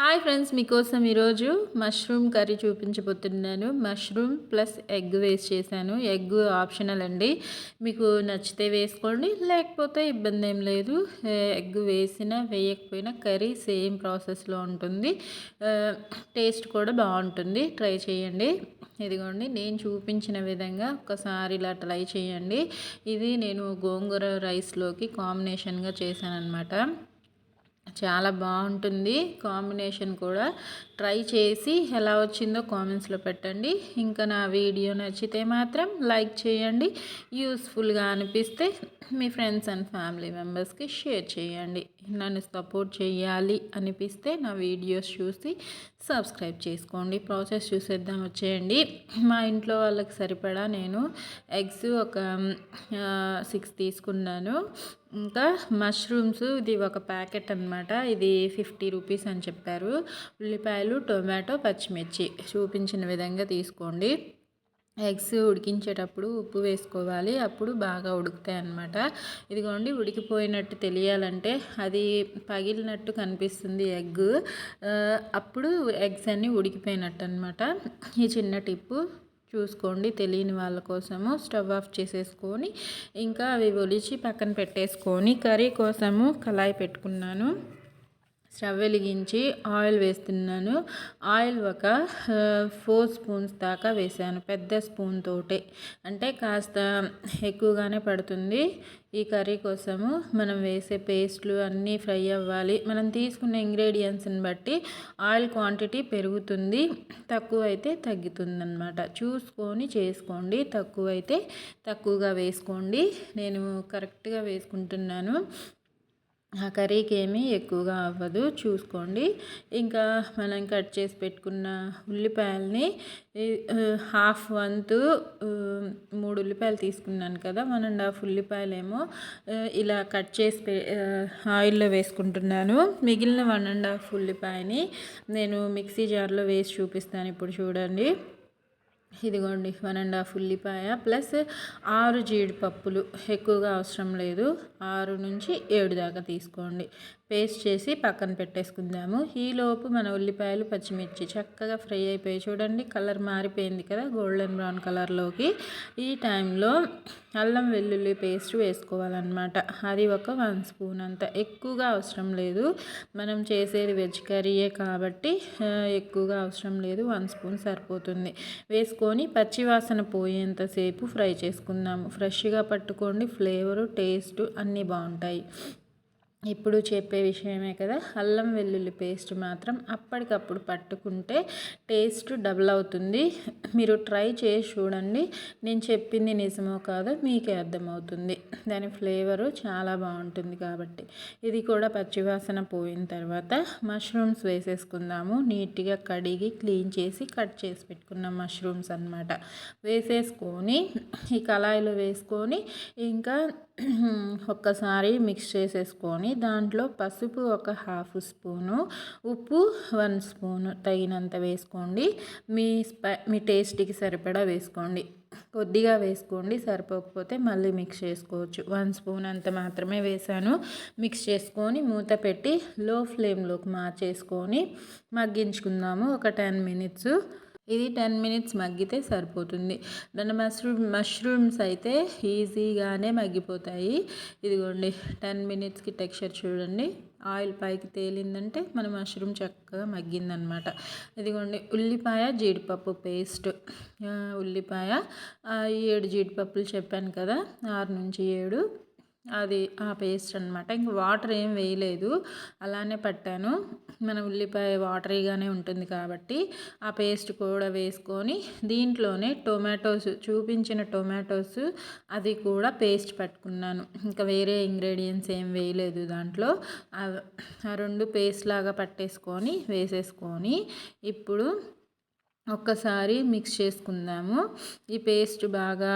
Hi friends మీకోసం ఈరోజు mushroom curry చూపించబోతున్నాను. మష్రూమ్ ప్లస్ ఎగ్ వేస్ట్ చేశాను. ఎగ్ ఆప్షనల్ అండి. మీకు నచ్చితే వేసుకోండి లేకపోతే ఇబ్బంది ఏం లేదు. ఎగ్ వేసినా వేయకపోయినా కర్రీ సేమ్ ప్రాసెస్లో ఉంటుంది. టేస్ట్ కూడా బాగుంటుంది. ట్రై చేయండి. ఇదిగోండి నేను చూపించిన విధంగా ఒకసారి ఇలా ట్రై చేయండి. ఇది నేను గోంగూర రైస్లోకి కాంబినేషన్గా చేశాను అనమాట చాలా బాగుంటుంది కాంబినేషన్ కూడా. ట్రై చేసి ఎలా వచ్చిందో కామెంట్స్లో పెట్టండి. ఇంకా నా వీడియో నచ్చితే మాత్రం లైక్ చేయండి. యూస్ఫుల్గా అనిపిస్తే మీ ఫ్రెండ్స్ అండ్ ఫ్యామిలీ మెంబర్స్కి షేర్ చేయండి. నన్ను సపోర్ట్ చేయాలి అనిపిస్తే నా వీడియోస్ చూసి సబ్స్క్రైబ్ చేసుకోండి. ప్రాసెస్ చూసేద్దాం వచ్చేయండి. మా ఇంట్లో వాళ్ళకి సరిపడా నేను ఎగ్స్ ఒక సిక్స్ తీసుకున్నాను. ఇంకా మష్రూమ్స్ ఇది ఒక ప్యాకెట్ అనమాట ఇది ఫిఫ్టీ రూపీస్ అని చెప్పారు. ఉల్లిపాయలు టొమాటో పచ్చిమిర్చి చూపించిన విధంగా తీసుకోండి. ఎగ్స్ ఉడికించేటప్పుడు ఉప్పు వేసుకోవాలి. అప్పుడు బాగా ఉడుకుతాయి అన్నమాట. ఇదిగోండి ఉడికిపోయినట్టు తెలియాలంటే అది పగిలినట్టు కనిపిస్తుంది ఎగ్. అప్పుడు ఎగ్స్ అన్నీ ఉడికిపోయినట్టు అనమాట ఈ చిన్న టిప్పు చూసుకోండి తెలియని వాళ్ళ కోసము. స్టవ్ ఆఫ్ చేసేసుకొని ఇంకా అవి ఒలిచి పక్కన పెట్టేసుకొని కర్రీ కోసము కళాయి పెట్టుకున్నాను. స్టవ్ వెలిగించి ఆయిల్ వేస్తున్నాను. ఆయిల్ ఒక ఫోర్ స్పూన్స్ దాకా వేసాను. పెద్ద స్పూన్ తోటే. అంటే కాస్త ఎక్కువగానే పడుతుంది. ఈ కర్రీ కోసము మనం వేసే పేస్ట్లు అన్నీ ఫ్రై అవ్వాలి. మనం తీసుకున్న ఇంగ్రీడియంట్స్ని బట్టి ఆయిల్ క్వాంటిటీ పెరుగుతుంది. తక్కువైతే తగ్గుతుందన్నమాట. చూసుకొని చేసుకోండి. తక్కువైతే తక్కువగా వేసుకోండి. నేను కరెక్ట్గా వేసుకుంటున్నాను. ఆ కర్రీకి ఏమీ ఎక్కువగా అవ్వదు. చూసుకోండి. ఇంకా మనం కట్ చేసి పెట్టుకున్న ఉల్లిపాయల్ని హాఫ్ వంతు మూడు ఉల్లిపాయలు తీసుకున్నాను కదా వన్ అండ్ హాఫ్ ఉల్లిపాయలేమో ఇలా కట్ చేసి ఆయిల్లో వేసుకుంటున్నాను. మిగిలిన వన్ అండ్ హాఫ్ ఉల్లిపాయని నేను మిక్సీ జార్లో వేసి చూపిస్తాను ఇప్పుడు చూడండి. ఇదిగోండి వన్ అండ్ హాఫ్ ఉల్లిపాయ ప్లస్ ఆరు జీడిపప్పులు. ఎక్కువగా అవసరం లేదు. ఆరు నుంచి ఏడు దాకా తీసుకోండి. పేస్ట్ చేసి పక్కన పెట్టేసుకుందాము. ఈలోపు మన ఉల్లిపాయలు పచ్చిమిర్చి చక్కగా ఫ్రై అయిపోయి చూడండి కలర్ మారిపోయింది కదా గోల్డెన్ బ్రౌన్ కలర్లోకి. ఈ టైంలో అల్లం వెల్లుల్లి పేస్ట్ వేసుకోవాలన్నమాట. అది ఒక వన్ స్పూన్ అంత. ఎక్కువగా అవసరం లేదు. మనం చేసేది వెజ్ కర్రీయే కాబట్టి ఎక్కువగా అవసరం లేదు. వన్ స్పూన్ సరిపోతుంది. వేసుకొని పచ్చివాసన పోయేంతసేపు ఫ్రై చేసుకుందాము. ఫ్రెష్గా పట్టుకోండి. ఫ్లేవరు టేస్ట్ అన్నీ బాగుంటాయి. ఇప్పుడు చెప్పే విషయమే కదా అల్లం వెల్లుల్లి పేస్ట్ మాత్రం అప్పటికప్పుడు పట్టుకుంటే టేస్ట్ డబుల్ అవుతుంది. మీరు ట్రై చేసి చూడండి. నేను చెప్పింది నిజమో కాదో మీకే అర్థమవుతుంది. దాని ఫ్లేవరు చాలా బాగుంటుంది కాబట్టి. ఇది కూడా పచ్చివాసన పోయిన తర్వాత మష్రూమ్స్ వేసేసుకుందాము. నీట్గా కడిగి క్లీన్ చేసి కట్ చేసి పెట్టుకున్నాం మష్రూమ్స్ అనమాట వేసేసుకొని ఈ కళాయిలో వేసుకొని ఇంకా ఒక్కసారి మిక్స్ చేసేసుకొని దాంట్లో పసుపు ఒక హాఫ్ స్పూను ఉప్పు వన్ స్పూను తగినంత వేసుకోండి. మీ స్పై మీ టేస్ట్కి సరిపడా వేసుకోండి. కొద్దిగా వేసుకోండి సరిపోకపోతే మళ్ళీ మిక్స్ చేసుకోవచ్చు. వన్ స్పూన్ అంత మాత్రమే వేసాను. మిక్స్ చేసుకొని మూత పెట్టి లో ఫ్లేమ్లోకి మార్చేసుకొని మగ్గించుకుందాము. ఒక టెన్ మినిట్స్ ఇది టెన్ మినిట్స్ మగ్గితే సరిపోతుంది. దాని మష్రూమ్ మష్రూమ్స్ అయితే ఈజీగానే మగ్గిపోతాయి. ఇదిగోండి టెన్ మినిట్స్కి టెక్స్చర్ చూడండి. ఆయిల్ పైకి తేలిందంటే మన మష్రూమ్ చక్కగా మగ్గిందనమాట. ఇదిగోండి ఉల్లిపాయ జీడిపప్పు పేస్ట్. ఉల్లిపాయ ఏడు జీడిపప్పులు చెప్పాను కదా ఆరు నుంచి ఏడు. అది ఆ పేస్ట్ అనమాట ఇంక వాటర్ ఏం వేయలేదు. అలానే పట్టాను. మన ఉల్లిపాయ వాటరీగానే ఉంటుంది కాబట్టి ఆ పేస్ట్ కూడా వేసుకొని దీంట్లోనే టొమాటోస్ చూపించిన టొమాటోస్ అది కూడా పేస్ట్ పట్టుకున్నాను. ఇంకా వేరే ఇంగ్రీడియంట్స్ ఏం వేయలేదు దాంట్లో. ఆ రెండు పేస్ట్ లాగా పట్టేసుకొని వేసేసుకొని ఇప్పుడు ఒక్కసారి మిక్స్ చేసుకుందాము. ఈ పేస్ట్ బాగా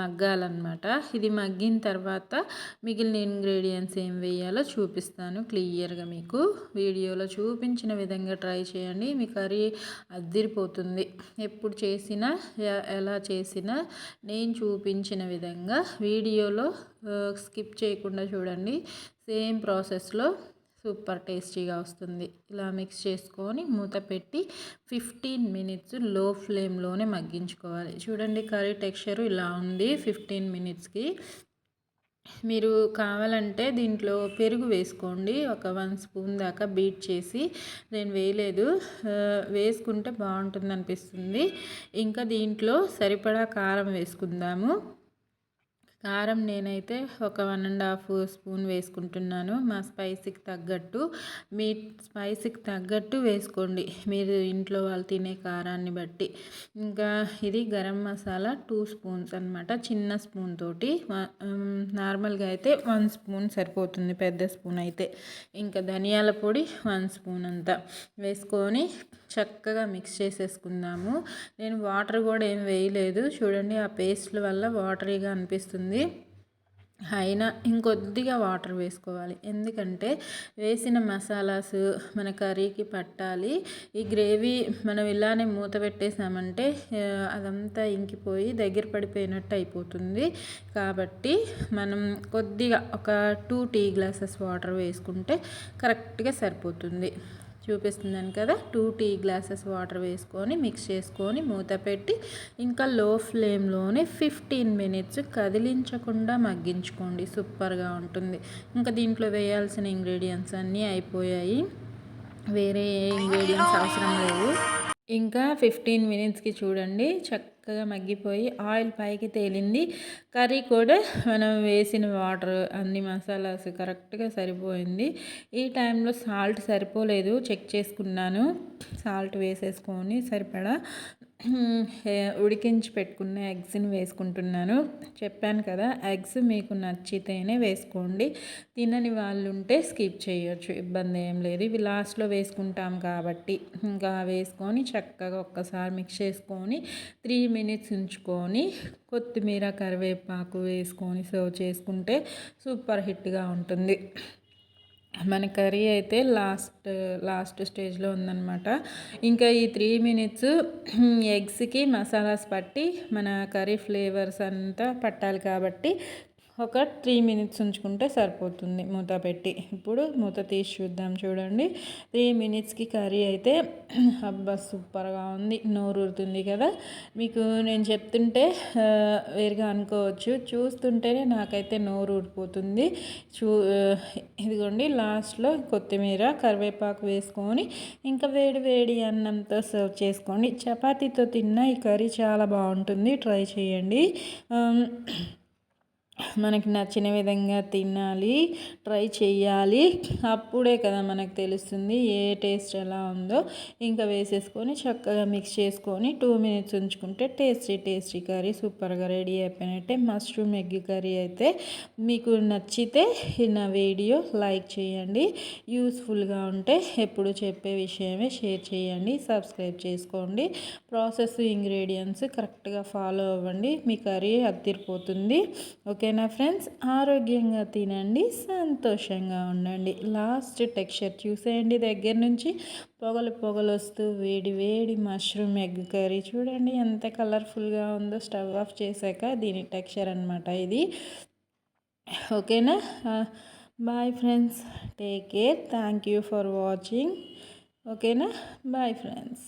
మగ్గాలన్నమాట. ఇది మగ్గిన తర్వాత మిగిలిన ఇంగ్రీడియంట్స్ ఏం వేయాలో చూపిస్తాను క్లియర్గా మీకు. వీడియోలో చూపించిన విధంగా ట్రై చేయండి. మీ కర్రీ అద్దిరిపోతుంది. ఎప్పుడు చేసినా ఎలా చేసినా నేను చూపించిన విధంగా వీడియోలో స్కిప్ చేయకుండా చూడండి. సేమ్ ప్రాసెస్లో సూపర్ టేస్టీగా వస్తుంది. ఇలా మిక్స్ చేసుకొని మూత పెట్టి ఫిఫ్టీన్ మినిట్స్లో ఫ్లేమ్లోనే మగ్గించుకోవాలి. చూడండి కర్రీ టెక్స్చర్ ఇలా ఉంది ఫిఫ్టీన్ మినిట్స్కి. మీరు కావాలంటే దీంట్లో పెరుగు వేసుకోండి. ఒక వన్ స్పూన్ దాకా బీట్ చేసి నేను వేయలేదు. వేసుకుంటే బాగుంటుంది అనిపిస్తుంది ఇంకా దీంట్లో సరిపడా కారం వేసుకుందాము. కారం నేనైతే ఒక వన్ అండ్ హాఫ్ స్పూన్ వేసుకుంటున్నాను. మా స్పైసీకి తగ్గట్టు మీ స్పైసీకి తగ్గట్టు వేసుకోండి. మీరు ఇంట్లో వాళ్ళు తినే కారాన్ని బట్టి. ఇంకా ఇది గరం మసాలా టూ స్పూన్స్ అనమాట చిన్న స్పూన్ తోటి. నార్మల్గా అయితే వన్ స్పూన్ సరిపోతుంది పెద్ద స్పూన్ అయితే. ఇంకా ధనియాల పొడి వన్ స్పూన్ అంతా వేసుకొని చక్కగా మిక్స్ చేసేసుకుందాము. నేను వాటర్ కూడా ఏం వేయలేదు. చూడండి ఆ పేస్ట్ల వల్ల వాటరీగా అనిపిస్తుంది. అయినా ఇంకొద్దిగా వాటర్ వేసుకోవాలి. ఎందుకంటే వేసిన మసాలాస్ మన కర్రీకి పట్టాలి. ఈ గ్రేవీ మనం ఇలానే మూత పెట్టేసామంటే అదంతా ఇంకిపోయి దగ్గర పడిపోయినట్టు అయిపోతుంది. కాబట్టి మనం కొద్దిగా ఒక టూ టీ గ్లాసెస్ వాటర్ వేసుకుంటే కరెక్ట్గా సరిపోతుంది. చూపిస్తున్నాను కదా? టూ టీ గ్లాసెస్ వాటర్ వేసుకొని మిక్స్ చేసుకొని మూత పెట్టి ఇంకా లో ఫ్లేమ్లోనే ఫిఫ్టీన్ మినిట్స్ కదిలించకుండా మగ్గించుకోండి. సూపర్గా ఉంటుంది. ఇంకా దీంట్లో వేయాల్సిన ఇంగ్రీడియంట్స్ అన్నీ అయిపోయాయి. వేరే ఏ ఇంగ్రీడియంట్స్ అవసరం లేవు ఇంకా ఫిఫ్టీన్ మినిట్స్కి చూడండి. చక్క చక్కగా మగ్గిపోయి ఆయిల్ పైకి తేలింది. కర్రీ కూడా మనం వేసిన వాటర్ అన్ని మసాలాస్ కరెక్ట్గా సరిపోయింది. ఈ టైంలో సాల్ట్ సరిపోలేదు. చెక్ చేసుకున్నాను. సాల్ట్ వేసేసుకొని సరిపడా ఉడికించి పెట్టుకున్న ఎగ్స్ని వేసుకుంటున్నాను. చెప్పాను కదా ఎగ్స్ మీకు నచ్చితేనే వేసుకోండి. తినని వాళ్ళు ఉంటే స్కిప్ చేయొచ్చు ఇబ్బంది ఏం లేదు. ఇవి లాస్ట్లో వేసుకుంటాం కాబట్టి ఇంకా వేసుకొని చక్కగా ఒక్కసారి మిక్స్ చేసుకొని త్రీ మినిట్స్ ఉంచుకొని కొత్తిమీర కరివేపాకు వేసుకొని సర్వ్ చేసుకుంటే సూపర్ హిట్గా ఉంటుంది. మన కర్రీ అయితే లాస్ట్ లాస్ట్ స్టేజ్లో ఉందన్నమాట. ఇంకా ఈ త్రీ మినిట్స్ ఎగ్స్కి మసాలాస్ పట్టి మన కర్రీ ఫ్లేవర్స్ అంతా పట్టాలి కాబట్టి ఒక త్రీ మినిట్స్ ఉంచుకుంటే సరిపోతుంది మూత పెట్టి. ఇప్పుడు మూత తీసి చూద్దాం చూడండి. త్రీ మినిట్స్కి కర్రీ అయితే అబ్బా సూపర్గా ఉంది. నోరు ఊరుతుంది కదా. మీకు నేను చెప్తుంటే వేరుగా అనుకోవచ్చు. చూస్తుంటేనే నాకైతే నోరు ఊరిపోతుంది. చూ ఇదిగోండి లాస్ట్లో కొత్తిమీర కరివేపాకు వేసుకొని ఇంకా వేడి వేడి అన్నంతో సర్వ్ చేసుకోండి. చపాతీతో తిన్న ఈ కర్రీ చాలా బాగుంటుంది. ట్రై చేయండి. మనకి నచ్చిన విధంగా తినాలి ట్రై చేయాలి అప్పుడే కదా మనకు తెలుస్తుంది ఏ టేస్ట్ ఎలా ఉందో. ఇంకా వేసేసుకొని చక్కగా మిక్స్ చేసుకొని టూ మినిట్స్ ఉంచుకుంటే టేస్టీ టేస్టీ కర్రీ సూపర్గా రెడీ అయిపోయినట్టే మష్రూమ్ ఎగ్ కర్రీ అయితే మీకు నచ్చితే నా వీడియో లైక్ చేయండి. యూస్ఫుల్గా ఉంటే ఎప్పుడు చెప్పే విషయమే షేర్ చేయండి సబ్స్క్రైబ్ చేసుకోండి. ప్రాసెస్ ఇంగ్రీడియంట్స్ కరెక్ట్గా ఫాలో అవ్వండి మీ కర్రీ అద్దరిపోతుంది. ఓకే ఓకేనా ఫ్రెండ్స్? ఆరోగ్యంగా తినండి సంతోషంగా ఉండండి. లాస్ట్ టెక్స్చర్ చూసేయండి దగ్గర నుంచి. పొగలు పొగలు వస్తూ వేడి వేడి మష్రూమ్ ఎగ్ కర్రీ చూడండి ఎంత కలర్ఫుల్గా ఉందో స్టవ్ ఆఫ్ చేశాక దీని టెక్స్చర్ అనమాట ఇది. ఓకేనా? Bye friends. Take care. Thank you for watching. ఓకేనా? Bye friends.